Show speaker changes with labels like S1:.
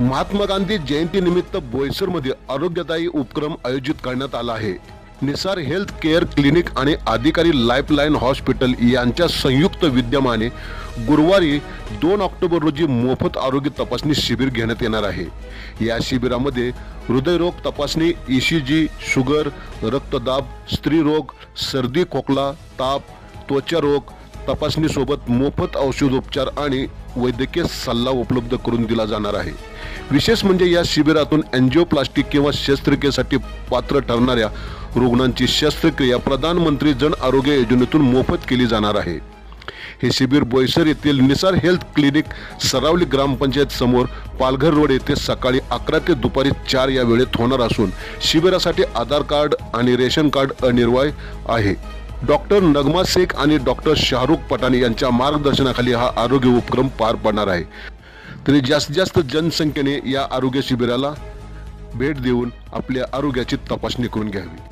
S1: महात्मा गांधी जयंतीनिमित्त बोईसरमध्ये आरोग्यदायी उपक्रम आयोजित करण्यात आला आहे. निसार हेल्थ केअर क्लिनिक आणि अधिकारी लाईफलाईन हॉस्पिटल यांच्या संयुक्त विद्यमाने गुरुवारी दोन ऑक्टोबर रोजी मोफत आरोग्य तपासणी शिबिर घेण्यात येणार आहे. या शिबिरामध्ये हृदयरोग तपासणी ईसीजी शुगर रक्तदाब स्त्रीरोग सर्दी खोकला ताप त्वचा रोग तपासणीसोबत मोफत औषधोपचार आणि वैद्यकीय सल्ला उपलब्ध करून दिला जाणार आहे. विशेष म्हणजे या शिबिरातून अँजिओप्लास्टिक किंवा शस्त्रक्रियेसाठी पात्र ठरणाऱ्या रुग्णांची शस्त्रक्रिया प्रधानमंत्री जन आरोग्य योजनेतून मोफत केली जाणार आहे. हे शिबिर बोईसर येथील निसार हेल्थ क्लिनिक सरावली ग्रामपंचायत समोर पालघर रोड येथे सकाळी अकरा ते दुपारी चार या वेळेत होणार असून शिबिरासाठी आधार कार्ड आणि रेशन कार्ड अनिर्वाय आहे. डॉक्टर नगमा शेख आणि डॉक्टर शाहरुख पठाण यांच्या मार्गदर्शनाखाली हा आरोग्य उपक्रम पार पडणार आहे. तरी जास्तीत जास्त जनसंख्येने या आरोग्य शिबिराला भेट देऊन आपल्या आरोग्याची तपासणी करून घ्यावी.